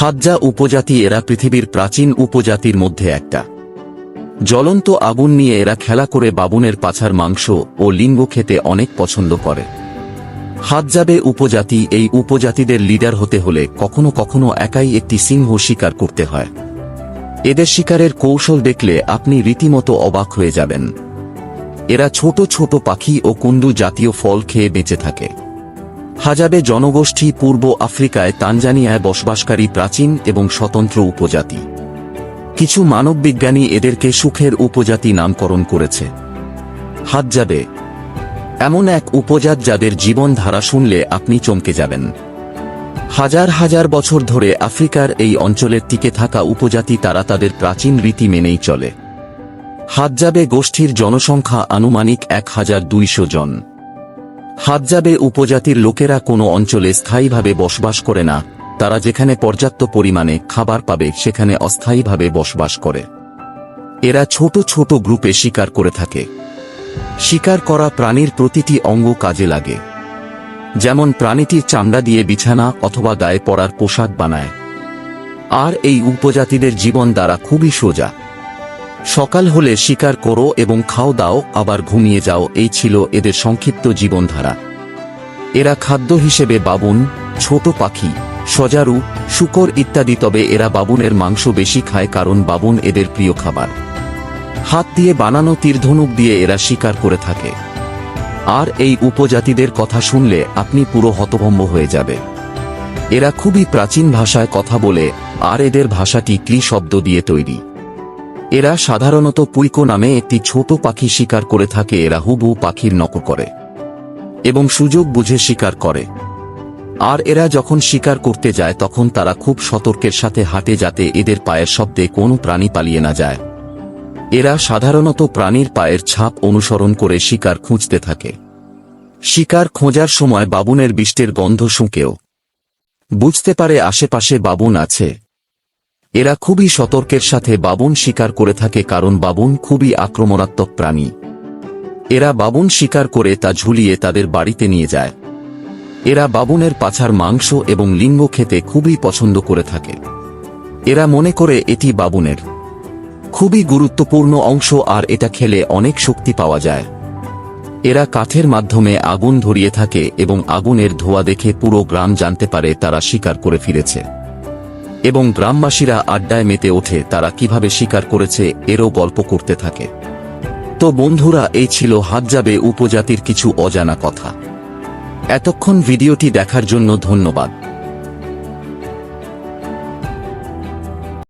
Hadza উপজাতি এরা পৃথিবীর প্রাচীন উপজাতির মধ্যে একটা। জ্বলন্ত আগুন নিয়ে এরা খেলা করে বাবুনের পাছার মাংস ও লিঙ্গ খেতে অনেক পছন্দ করে। হাজ্জাবে উপজাতি এই উপজাতিদের লিডার হতে হলে কখনো কখনো একাই একটি সিংহ শিকার করতে হয়। এদের শিকারের কৌশল দেখলে আপনি রীতিমতো অবাক হয়ে যাবেন। এরা ছোট ছোট পাখি ও কুন্ডু জাতীয় ফল খেয়ে বেঁচে থাকে। হাজাবে জনগোষ্ঠী পূর্ব আফ্রিকায় তানজানিয়ায় বসবাসকারী প্রাচীন এবং স্বতন্ত্র উপজাতি। কিছু মানববিজ্ঞানী এদেরকে সুখের উপজাতি নামকরণ করেছে। হাজ্জাবে, এমন এক উপজাত যাদের জীবনধারা শুনলে আপনি চমকে যাবেন। হাজার হাজার বছর ধরে আফ্রিকার এই অঞ্চলের টিকে থাকা উপজাতি তারা তাদের প্রাচীন রীতি মেনেই চলে। হাজ্জাবে গোষ্ঠীর জনসংখ্যা আনুমানিক এক হাজার দুইশো জন। হাজ্জাবে উপজাতির লোকেরা কোনো অঞ্চলে স্থায়ীভাবে বসবাস করে না। তারা যেখানে পর্যাপ্ত পরিমাণে খাবার পাবে, সেখানে অস্থায়ীভাবে বসবাস করে। এরা ছোট ছোট গ্রুপে শিকার করে থাকে। শিকার করা প্রাণীর প্রতিটি অঙ্গ কাজে লাগে। যেমন প্রাণীটির চামড়া দিয়ে বিছানা অথবা গায়ে পরার পোশাক বানায়। আর এই উপজাতিদের জীবন দ্বারা খুবই সোজা। সকাল হলে শিকার করো এবং খাও দাও, আবার ঘুমিয়ে যাও, এই ছিল এদের সংক্ষিপ্ত জীবনধারা। এরা খাদ্য হিসেবে বাবুন, ছোট পাখি, সজারু, শুকর ইত্যাদি, তবে এরা বাবুনের মাংস বেশি খায় কারণ বাবুন এদের প্রিয় খাবার। হাত দিয়ে বানানো তীরধনুক দিয়ে এরা শিকার করে থাকে। আর এই উপজাতিদের কথা শুনলে আপনি পুরো হতভম্ব হয়ে যাবে। এরা খুবই প্রাচীন ভাষায় কথা বলে, আর এদের ভাষাটি ক্লি শব্দ দিয়ে তৈরি। এরা সাধারণত পুইকো নামে একটি ছোট পাখি শিকার করে থাকে, এরা হুবু পাখির নকল করে এবং সুযোগ বুঝে শিকার করে। আর এরা যখন শিকার করতে যায়, তখন তারা খুব সতর্কের সাথে হাঁটে যাতে এদের পায়ের শব্দে কোনো প্রাণী পালিয়ে না যায়। এরা সাধারণত প্রাণীর পায়ের ছাপ অনুসরণ করে শিকার খুঁজতে থাকে। শিকার খোঁজার সময় বাবুনের বিষ্টের গন্ধ শুঁকেও। বুঝতে পারে আশেপাশে বাবুন আছে। এরা খুবই সতর্কের সাথে বাবুন শিকার করে থাকে কারণ বাবুন খুবই আক্রমণাত্মক প্রাণী। এরা বাবুন শিকার করে তা ঝুলিয়ে তাদের বাড়িতে নিয়ে যায়। এরা বাবুনের পাছার মাংস এবং লিঙ্গ খেতে খুবই পছন্দ করে থাকে। এরা মনে করে এটি বাবুনের। খুবই গুরুত্বপূর্ণ অংশ আর এটা খেলে অনেক শক্তি পাওয়া যায়। এরা কাঠের মাধ্যমে আগুন ধরিয়ে থাকে এবং আগুনের ধোয়া দেখে পুরো গ্রাম জানতে পারে তারা শিকার করে ফিরেছে। এবং গ্রামবাসীরা আড্ডায় মেতে ওঠে তারা কীভাবে শিকার করেছে এরও গল্প করতে থাকে। তো বন্ধুরা, এই ছিল হাজাবে উপজাতির কিছু অজানা কথা। এতক্ষণ ভিডিওটি দেখার জন্য ধন্যবাদ।